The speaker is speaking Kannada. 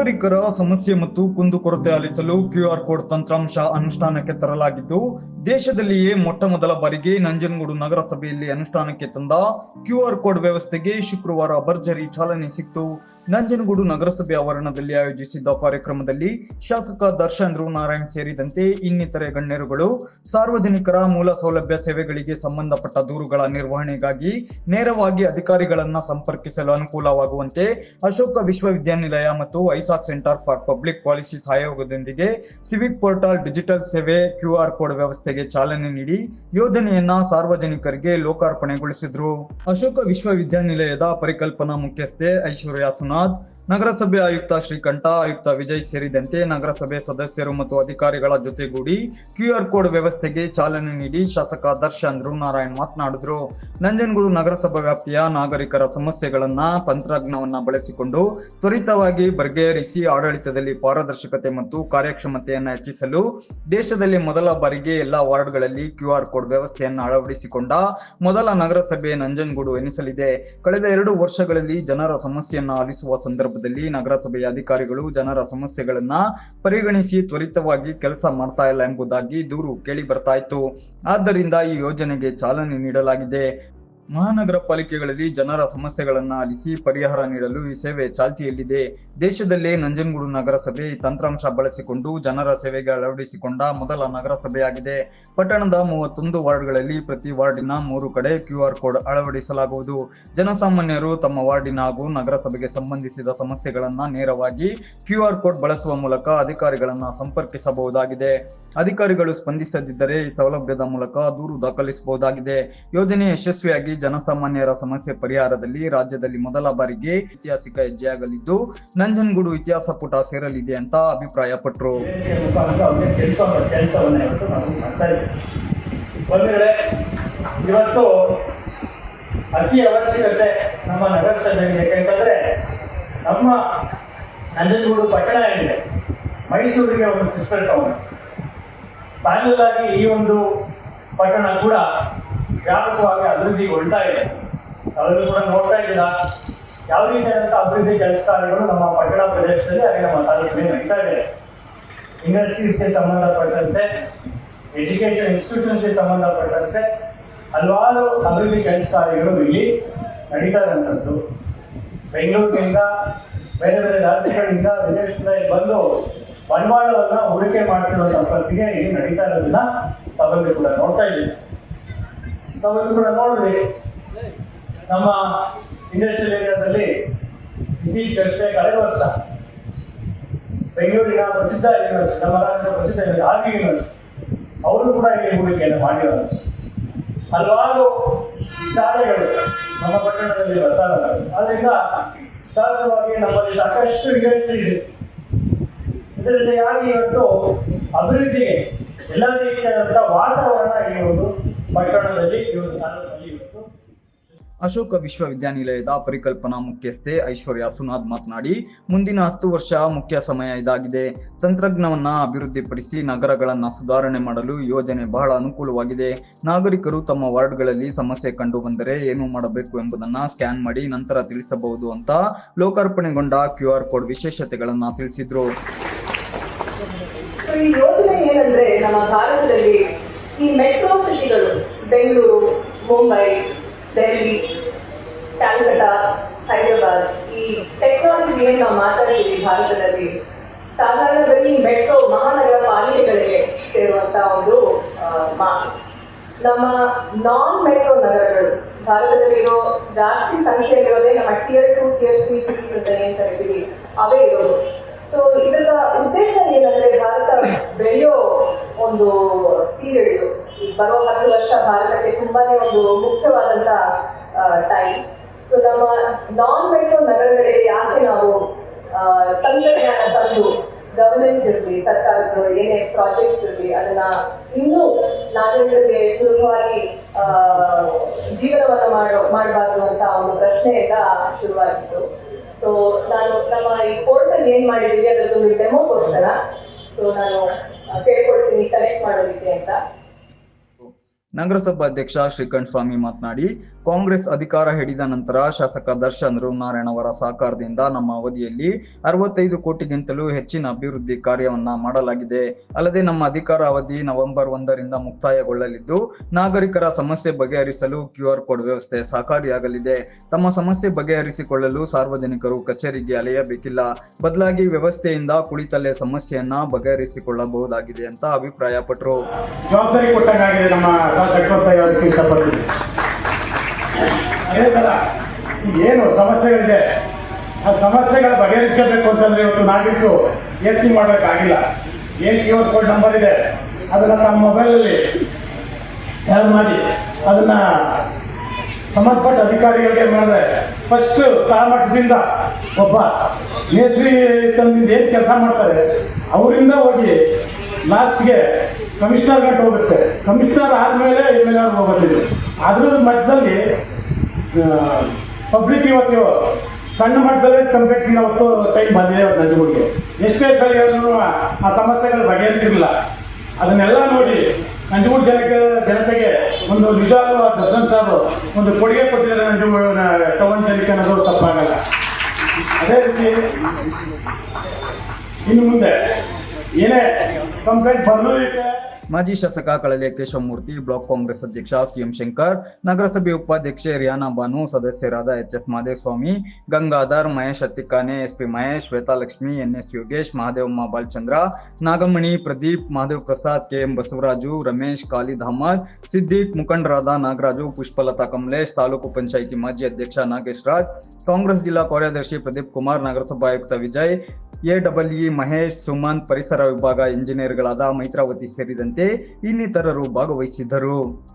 ನಾಗರಿಕರ ಸಮಸ್ಯೆ ಮತ್ತು ಕುಂದುಕೊರತೆ ಆಲಿಸಲು ಕ್ಯೂಆರ್ ಕೋಡ್ ತಂತ್ರಾಂಶ ಅನುಷ್ಠಾನಕ್ಕೆ ತರಲಾಗಿದ್ದು, ದೇಶದಲ್ಲಿಯೇ ಮೊಟ್ಟ ಮೊದಲ ಬಾರಿಗೆ ನಂಜನಗೂಡು ನಗರಸಭೆಯಲ್ಲಿ ಅನುಷ್ಠಾನಕ್ಕೆ ತಂದ ಕ್ಯೂಆರ್ ಕೋಡ್ ವ್ಯವಸ್ಥೆಗೆ ಶುಕ್ರವಾರ ಭರ್ಜರಿ ಚಾಲನೆ ಸಿಕ್ತು. ನಂಜನಗೂಡು ನಗರಸಭೆ ಆವರಣದಲ್ಲಿ ಆಯೋಜಿಸಿದ್ದ ಕಾರ್ಯಕ್ರಮದಲ್ಲಿ ಶಾಸಕ ದರ್ಶನ್ ನಾರಾಯಣ್ ಸೇರಿದಂತೆ ಇನ್ನಿತರೆ ಗಣ್ಯರುಗಳು, ಸಾರ್ವಜನಿಕರ ಮೂಲ ಸೌಲಭ್ಯ ಸೇವೆಗಳಿಗೆ ಸಂಬಂಧಪಟ್ಟ ದೂರುಗಳ ನಿರ್ವಹಣೆಗಾಗಿ ನೇರವಾಗಿ ಅಧಿಕಾರಿಗಳನ್ನ ಸಂಪರ್ಕಿಸಲು ಅನುಕೂಲವಾಗುವಂತೆ ಅಶೋಕ ವಿಶ್ವವಿದ್ಯಾನಿಲಯ ಮತ್ತು Isaac centre for public policy ಸಹಯೋಗದೊಂದಿಗೆ ಸಿವಿಕ್ ಪೋರ್ಟಲ್ ಡಿಜಿಟಲ್ ಸೇವೆ ಕ್ಯೂಆರ್ ಕೋಡ್ ವ್ಯವಸ್ಥೆಗೆ ಚಾಲನೆ ನೀಡಿ ಯೋಜನೆಯನ್ನ ಸಾರ್ವಜನಿಕರಿಗೆ ಲೋಕಾರ್ಪಣೆಗೊಳಿಸಿದ್ರು. ಅಶೋಕ ವಿಶ್ವವಿದ್ಯಾನಿಲಯದ ಪರಿಕಲ್ಪನಾ ಮುಖ್ಯಸ್ಥೆ ಐಶ್ವರ್ಯ ad ನಗರಸಭೆ ಆಯುಕ್ತ ಶ್ರೀಕಂಠ, ಆಯುಕ್ತ ವಿಜಯ್ ಸೇರಿದಂತೆ ನಗರಸಭೆ ಸದಸ್ಯರು ಮತ್ತು ಅಧಿಕಾರಿಗಳ ಜೊತೆಗೂಡಿ ಕ್ಯೂಆರ್ ಕೋಡ್ ವ್ಯವಸ್ಥೆಗೆ ಚಾಲನೆ ನೀಡಿ ಶಾಸಕ ದರ್ಶನ್ ಧ್ರುವನಾರಾಯಣ್ ಮಾತನಾಡಿದ್ರು. ನಂಜನಗೂಡು ನಗರಸಭಾ ವ್ಯಾಪ್ತಿಯ ನಾಗರಿಕರ ಸಮಸ್ಯೆಗಳನ್ನ ತಂತ್ರಜ್ಞವನ್ನ ಬಳಸಿಕೊಂಡು ತ್ವರಿತವಾಗಿ ಬಗೆಹರಿಸಿ ಆಡಳಿತದಲ್ಲಿ ಪಾರದರ್ಶಕತೆ ಮತ್ತು ಕಾರ್ಯಕ್ಷಮತೆಯನ್ನು ಹೆಚ್ಚಿಸಲು ದೇಶದಲ್ಲಿ ಮೊದಲ ಬಾರಿಗೆ ಎಲ್ಲಾ ವಾರ್ಡ್ಗಳಲ್ಲಿ ಕ್ಯೂಆರ್ ಕೋಡ್ ವ್ಯವಸ್ಥೆಯನ್ನು ಅಳವಡಿಸಿಕೊಂಡ ಮೊದಲ ನಗರಸಭೆ ನಂಜನಗೂಡು ಎನಿಸಲಿದೆ. ಕಳೆದ ಎರಡು ವರ್ಷಗಳಲ್ಲಿ ಜನರ ಸಮಸ್ಯೆಯನ್ನು ಆಲಿಸುವ ಸಂದರ್ಭದಲ್ಲಿ ನಗರಸಭೆಯ ಅಧಿಕಾರಿಗಳು ಜನರ ಸಮಸ್ಯೆಗಳನ್ನ ಪರಿಗಣಿಸಿ ತ್ವರಿತವಾಗಿ ಕೆಲಸ ಮಾಡ್ತಾ ಇಲ್ಲ ಎಂಬುದಾಗಿ ದೂರು ಕೇಳಿ ಬರ್ತಾ ಇತ್ತು. ಆದ್ದರಿಂದ ಈ ಯೋಜನೆಗೆ ಚಾಲನೆ ನೀಡಲಾಗಿದೆ. ಮಹಾನಗರ ಪಾಲಿಕೆಗಳಲ್ಲಿ ಜನರ ಸಮಸ್ಯೆಗಳನ್ನು ಆಲಿಸಿ ಪರಿಹಾರ ನೀಡಲು ಈ ಸೇವೆ ಚಾಲ್ತಿಯಲ್ಲಿದೆ. ದೇಶದಲ್ಲೇ ನಂಜನಗೂಡು ನಗರಸಭೆ ಈ ತಂತ್ರಾಂಶ ಬಳಸಿಕೊಂಡು ಜನರ ಸೇವೆಗೆ ಅಳವಡಿಸಿಕೊಂಡ ಮೊದಲ ನಗರಸಭೆಯಾಗಿದೆ. ಪಟ್ಟಣದ ಮೂವತ್ತೊಂದು ವಾರ್ಡ್ಗಳಲ್ಲಿ ಪ್ರತಿ ವಾರ್ಡಿನ ಮೂರು ಕಡೆ ಕ್ಯೂಆರ್ ಕೋಡ್ ಅಳವಡಿಸಲಾಗುವುದು. ಜನಸಾಮಾನ್ಯರು ತಮ್ಮ ವಾರ್ಡಿನ ಹಾಗೂ ನಗರಸಭೆಗೆ ಸಂಬಂಧಿಸಿದ ಸಮಸ್ಯೆಗಳನ್ನು ನೇರವಾಗಿ ಕ್ಯೂಆರ್ ಕೋಡ್ ಬಳಸುವ ಮೂಲಕ ಅಧಿಕಾರಿಗಳನ್ನು ಸಂಪರ್ಕಿಸಬಹುದಾಗಿದೆ. ಅಧಿಕಾರಿಗಳು ಸ್ಪಂದಿಸದಿದ್ದರೆ ಈ ಸೌಲಭ್ಯದ ಮೂಲಕ ದೂರು ದಾಖಲಿಸಬಹುದಾಗಿದೆ. ಯೋಜನೆ ಯಶಸ್ವಿಯಾಗಿ ಜನಸಾಮಾನ್ಯರ ಸಮಸ್ಯೆ ಪರಿಹಾರದಲ್ಲಿ ರಾಜ್ಯದಲ್ಲಿ ಮೊದಲ ಬಾರಿಗೆ ಐತಿಹಾಸಿಕ ಹೆಜ್ಜೆಯಾಗಲಿದ್ದು, ನಂಜನಗೂಡು ಇತಿಹಾಸ ಪುಟ ಸೇರಲಿದೆ ಅಂತ ಅಭಿಪ್ರಾಯಪಟ್ಟರು ಇವತ್ತು ಅತಿ ಅವಶ್ಯಕತೆ ನಮ್ಮ ನಗರಸಭೆಗೆ, ಯಾಕೆಂತಂದ್ರೆ ನಮ್ಮ ನಂಜನಗೂಡು ಪಟ್ಟಣ ಏನಿದೆ, ಮೈಸೂರಿಗೆ ಒಂದು ಸಿಸ್ಟರ್ ಟೌನ್ ಪ್ಯಾನಲ್ ಆಗಿ ಈ ಒಂದು ಪಟ್ಟಣ ಕೂಡ ವ್ಯಾಪಕವಾಗಿ ಅಭಿವೃದ್ಧಿಗೊಳ್ತಾ ಇದೆ. ತಾವೆಲ್ಲರೂ ಕೂಡ ನೋಡ್ತಾ ಇದ್ದೀರಾ? ಯಾವ ರೀತಿಯಾದಂಥ ಅಭಿವೃದ್ಧಿ ಕೆಲಸ ಕಾರ್ಯಗಳು ನಮ್ಮ ಪಟ್ಟಣ ಪ್ರದೇಶದಲ್ಲಿ ಹಾಗೆ ನಮ್ಮ ತಾಲೂಕಿನಲ್ಲಿ ನಡೀತಾ ಇದೆ. ಇಂಡಸ್ಟ್ರೀಸ್ಗೆ ಸಂಬಂಧಪಟ್ಟಂತೆ ಎಜುಕೇಶನ್ ಇನ್ಸ್ಟಿಟ್ಯೂಷನ್ಸ್ಗೆ ಸಂಬಂಧಪಟ್ಟಂತೆ ಹಲವಾರು ಅಭಿವೃದ್ಧಿ ಕೆಲಸ ಕಾರ್ಯಗಳು ಇಲ್ಲಿ ನಡೀತಾ ಇರುವಂಥದ್ದು. ಬೆಂಗಳೂರಿನಿಂದ, ಬೇರೆ ಬೇರೆ ರಾಜ್ಯಗಳಿಂದ, ವಿದೇಶದಿಂದ ಬಂದು ಬಂಡವಾಳವನ್ನು ಹೂಡಿಕೆ ಮಾಡ್ತಿರೋ ಸಂಪತ್ತಿಗೆ ಇಲ್ಲಿ ನಡೀತಾ ಇರೋದನ್ನ ತಾವೆಲ್ಲರೂ ಕೂಡ ನೋಡ್ತಾ ಇದ್ದೀವಿ. ತಾವೆಲ್ಲರೂ ಕೂಡ ನೋಡ್ರಿ ನಮ್ಮ ಇಂಡಸ್ಟ್ರಿಯಲ್ ಏರಿಯಾದಲ್ಲಿ ಇತ್ತೀಚೆಗಷ್ಟೇ ಕಳೆದ ವರ್ಷ ಬೆಂಗಳೂರಿನ ಪ್ರಸಿದ್ಧ ಯೂನಿವರ್ಸಿಟಿ ನಮ್ಮ ರಾಜ್ಯದ ಪ್ರಸಿದ್ಧ ಯೂನಿವರ್ಸಿಟಿ ಆರ್ ಕೆ ಯೂನಿವರ್ಸಿಟಿ ಅವರು ಕೂಡ ಇಲ್ಲಿ ಹೂಡಿಕೆಯನ್ನು ಮಾಡಿರೋದು ಹಲವಾರು ಶಾಲೆಗಳು ನಮ್ಮ ಪಟ್ಟಣದಲ್ಲಿ ಬರ್ತಾ ಇದ್ದಾರೆ ಆದ್ರಿಂದ ಸಹಜವಾಗಿ ನಮ್ಮಲ್ಲಿ ಸಾಕಷ್ಟು ಇಂಡಸ್ಟ್ರೀಸ್ ಇದರ ಜೊತೆಯಾಗಿ ಇವತ್ತು ಅಭಿವೃದ್ಧಿಗೆ ಎಲ್ಲ ರೀತಿಯಾದಂಥ ವಾತಾವರಣ ಈ ಪಟ್ಟಣದಲ್ಲಿ ಇವತ್ತು ಅಶೋಕ ವಿಶ್ವವಿದ್ಯಾನಿಲಯದ ಪರಿಕಲ್ಪನಾ ಮುಖ್ಯಸ್ಥೆ ಐಶ್ವರ್ಯ ಸುನಾಥ್ ಮಾತನಾಡಿ ಮುಂದಿನ ಹತ್ತು ವರ್ಷ ಮುಖ್ಯ ಸಮಯ ಇದಾಗಿದೆ. ತಂತ್ರಜ್ಞವನ್ನ ಅಭಿವೃದ್ಧಿಪಡಿಸಿ ನಗರಗಳನ್ನು ಸುಧಾರಣೆ ಮಾಡಲು ಯೋಜನೆ ಬಹಳ ಅನುಕೂಲವಾಗಿದೆ. ನಾಗರಿಕರು ತಮ್ಮ ವಾರ್ಡ್ಗಳಲ್ಲಿ ಸಮಸ್ಯೆ ಕಂಡು ಬಂದರೆ ಏನು ಮಾಡಬೇಕು ಎಂಬುದನ್ನ ಸ್ಕ್ಯಾನ್ ಮಾಡಿ ನಂತರ ತಿಳಿಸಬಹುದು ಅಂತ ಲೋಕಾರ್ಪಣೆಗೊಂಡ ಕ್ಯೂಆರ್ ಕೋಡ್ ವಿಶೇಷತೆಗಳನ್ನು ತಿಳಿಸಿದ್ರು. ಈ ಮೆಟ್ರೋ ಸಿಟಿಗಳು ಬೆಂಗಳೂರು ಮುಂಬೈ ಡೆಲ್ಲಿ ಕ್ಯಾಲ್ಕಟಾ ಹೈದರಾಬಾದ್ ಈ ಟೆಕ್ನಾಲಜಿ ಏನು ನಾವು ಮಾತಾಡ್ತೀವಿ ಭಾರತದಲ್ಲಿ? ಸಾಧಾರಣದಲ್ಲಿ ಮೆಟ್ರೋ ಮಹಾನಗರ ಪಾಲಿಕೆಗಳಿಗೆ ಸೇರುವಂತ ಒಂದು ಮಾತು ನಮ್ಮ ನಾನ್ ಮೆಟ್ರೋ ನಗರಗಳು. ಭಾರತದಲ್ಲಿರೋ ಜಾಸ್ತಿ ಸಂಖ್ಯೆಯಲ್ಲಿರೋದೇ ನಮ್ಮ tier two tier three cities ಅಂತ ಏನ್ ಕರಿತೀವಿ? ಅವೇ ಇರೋದು. ಸೊ ಇದರ ಉದ್ದೇಶ ಏನಂದ್ರೆ ಭಾರತ ಬೆಳೆಯೋ ಒಂದು ಪೀರಿಯಡ್ ಬರೋ ಹತ್ತು ವರ್ಷ ಭಾರತಕ್ಕೆ ತುಂಬಾನೇ ಒಂದು ಮುಖ್ಯವಾದಂತ ಟೈಮ್ ಸೊ ನಮ್ಮ ನಾನ್ ಮೆಟ್ರೋ ನಗರಗಳಿಗೆ ಯಾಕೆ ನಾವು ತಂತ್ರಜ್ಞಾನ ತಂದು ಗವರ್ನೆನ್ಸ್ ಇರಲಿ ಸರ್ಕಾರದ ಏನೇ ಪ್ರಾಜೆಕ್ಟ್ಸ್ ಇರಲಿ, ಅದನ್ನ ಇನ್ನೂ ನಾಗರಿಕರಿಗೆ ಸುಲಭವಾಗಿ ಜೀವನವನ್ನು ಮಾಡೋ, ಮಾಡಬಾರ್ದು ಅಂತ ಒಂದು ಪ್ರಶ್ನೆಯಿಂದ ಶುರುವಾಗಿತ್ತು. ಸೊ ನಾನು ನಮ್ಮ ಈ ಪೋರ್ಟಲ್ ಏನ್ ಮಾಡಿದೀವಿ ಅದರದ್ದು ಡೆಮೋ ಕೊಡ್ಸಲ್ಲ. ಸೊ ನಾನು ಕೇಳ್ಕೊಡ್ತೀನಿ ಕನೆಕ್ಟ್ ಮಾಡೋದಿಕ್ಕೆ ಅಂತ. ನಗರಸಭಾ ಅಧ್ಯಕ್ಷ ಶ್ರೀಕಂಠ ಸ್ವಾಮಿ ಮಾತನಾಡಿ, ಕಾಂಗ್ರೆಸ್ ಅಧಿಕಾರ ಹಿಡಿದ ನಂತರ ಶಾಸಕ ದರ್ಶನ್ ನಾರಾಯಣ ಅವರ ಸಹಕಾರದಿಂದ ನಮ್ಮ ಅವಧಿಯಲ್ಲಿ ಅರವತ್ತೈದು ಕೋಟಿಗಿಂತಲೂ ಹೆಚ್ಚಿನ ಅಭಿವೃದ್ಧಿ ಕಾರ್ಯವನ್ನ ಮಾಡಲಾಗಿದೆ. ಅಲ್ಲದೆ ನಮ್ಮ ಅಧಿಕಾರ ಅವಧಿ ನವೆಂಬರ್ ಒಂದರಿಂದ ಮುಕ್ತಾಯಗೊಳ್ಳಲಿದ್ದು, ನಾಗರಿಕರ ಸಮಸ್ಯೆ ಬಗೆಹರಿಸಲು ಕ್ಯೂ ಆರ್ ಕೋಡ್ ವ್ಯವಸ್ಥೆ ಸಹಕಾರಿಯಾಗಲಿದೆ. ತಮ್ಮ ಸಮಸ್ಯೆ ಬಗೆಹರಿಸಿಕೊಳ್ಳಲು ಸಾರ್ವಜನಿಕರು ಕಚೇರಿಗೆ ಅಲೆಯಬೇಕಿಲ್ಲ. ಬದಲಾಗಿ ವ್ಯವಸ್ಥೆಯಿಂದ ಕುಳಿತಲ್ಲೇ ಸಮಸ್ಯೆಯನ್ನ ಬಗೆಹರಿಸಿಕೊಳ್ಳಬಹುದಾಗಿದೆ ಅಂತ ಅಭಿಪ್ರಾಯಪಟ್ಟರು ಜವಾಬ್ದಾರಿ ಹೇಳಕ್ಕೆ ಇಷ್ಟಪಡ್ತೀನಿ ಅದೇ ಥರ ಏನು ಸಮಸ್ಯೆಗಳಿದೆ ಆ ಸಮಸ್ಯೆಗಳ ಬಗೆಹರಿಸಬೇಕು ಅಂತಂದ್ರೆ ಇವತ್ತು ನಾವಿಟ್ಟು ಯತ್ನ ಮಾಡೋಕ್ಕಾಗಿಲ್ಲ ಏನು ಕ್ಯೂ ಆರ್ ಕೋಡ್ ನಂಬರ್ ಇದೆ, ಅದನ್ನು ನಮ್ಮ ಮೊಬೈಲಲ್ಲಿ ಯಾರು ಮಾಡಿ, ಅದನ್ನ ಸಂಬಂಧಪಟ್ಟ ಅಧಿಕಾರಿಗಳಿಗೆ ಮಾಡಿದ್ರೆ ಫಸ್ಟ್ ತಾಮಟ್ಟದಿಂದ ಒಬ್ಬ ಮೇಸ್ರಿ ತಂದಿಂದ ಏನು ಕೆಲಸ ಮಾಡ್ತಾರೆ, ಅವರಿಂದ ಹೋಗಿ ಲಾಸ್ಟ್ಗೆ ಕಮಿಷನರ್ ಗಂಟೆ ಹೋಗುತ್ತೆ. ಕಮಿಷನರ್ ಆದಮೇಲೆ ಎಂ ಎಲ್ ಆರ್ ಅದ್ರ ಮಟ್ಟದಲ್ಲಿ ಪಬ್ಲಿಕ್ ಇವತ್ತು ಸಣ್ಣ ಮಟ್ಟದಲ್ಲಿ ಕಂಪ್ಲೀಟ್ ಇವತ್ತು ಟೈಮ್ ಬಂದಿದೆ ಇವತ್ತು ನಂಜುಗುಡಿಗೆ ಎಷ್ಟೇ ಸಲ ಹೇಳಿದ್ರು ಆ ಸಮಸ್ಯೆಗಳು ಬಗೆಹರಿದಿರಲಿಲ್ಲ ಅದನ್ನೆಲ್ಲ ನೋಡಿ ನಂಜುಗೂಡು ಜನಕ್ಕೆ, ಜನತೆಗೆ ಒಂದು ನಿಜವಾಗ್ಲೂ ಆ ದರ್ಶನ್ ಸಾರು ಒಂದು ಕೊಡುಗೆ ಕೊಟ್ಟಿದ್ದಾರೆ ನಂಜುಗೂಡು ಟೌನ್ ಜನಕ್ಕೆ ಅನ್ನೋದು ತಪ್ಪಾಗಲ್ಲ. ಅದೇ ರೀತಿ ಇನ್ನು ಮುಂದೆ ಏನೇ ಕಂಪ್ಲೇಂಟ್ ಬಂದರೂ ಇರುತ್ತೆ. ಮಾಜಿ ಶಾಸಕ ಕಳಲೆ ಕೇಶವಮೂರ್ತಿ, ಬ್ಲಾಕ್ ಕಾಂಗ್ರೆಸ್ ಅಧ್ಯಕ್ಷ ಸಿಎಂ ಶಂಕರ್, ನಗರಸಭೆ ಉಪಾಧ್ಯಕ್ಷೆ ರಿಯಾನಾ ಬಾನು, ಸದಸ್ಯರಾದ H S Mahadevaswamy Gangadhar, Mahesh Attikane SP Mahesh, Shwethalakshmi NS Yogesh Mahadevamma Balachandra, Nagamani, Pradeep, Mahadev Prasad KM Basavaraju, Ramesh Khalid Ahmed, Siddiq ಮುಖಂಡರಾದ ನಾಗರಾಜು, ಪುಷ್ಪಲತಾ ಕಮಲೇಶ್, ತಾಲೂಕು ಪಂಚಾಯಿತಿ ಮಾಜಿ ಅಧ್ಯಕ್ಷ ನಾಗೇಶ್ ರಾಜ್, ಕಾಂಗ್ರೆಸ್ ಜಿಲ್ಲಾ ಕಾರ್ಯದರ್ಶಿ ಪ್ರದೀಪ್ ಕುಮಾರ್ ನಗರಸಭಾ ಆಯುಕ್ತ ವಿಜಯ್ ಎಡಬ್ಲ್ಇ ಮಹೇಶ್ ಸುಮಂತ್ ಪರಿಸರ ವಿಭಾಗ ಇಂಜಿನಿಯರ್ಗಳಾದ ಮೈತ್ರಾವತಿ ಸೇರಿದಂತೆ ಇನ್ನಿತರರು ಭಾಗವಹಿಸಿದ್ದರು.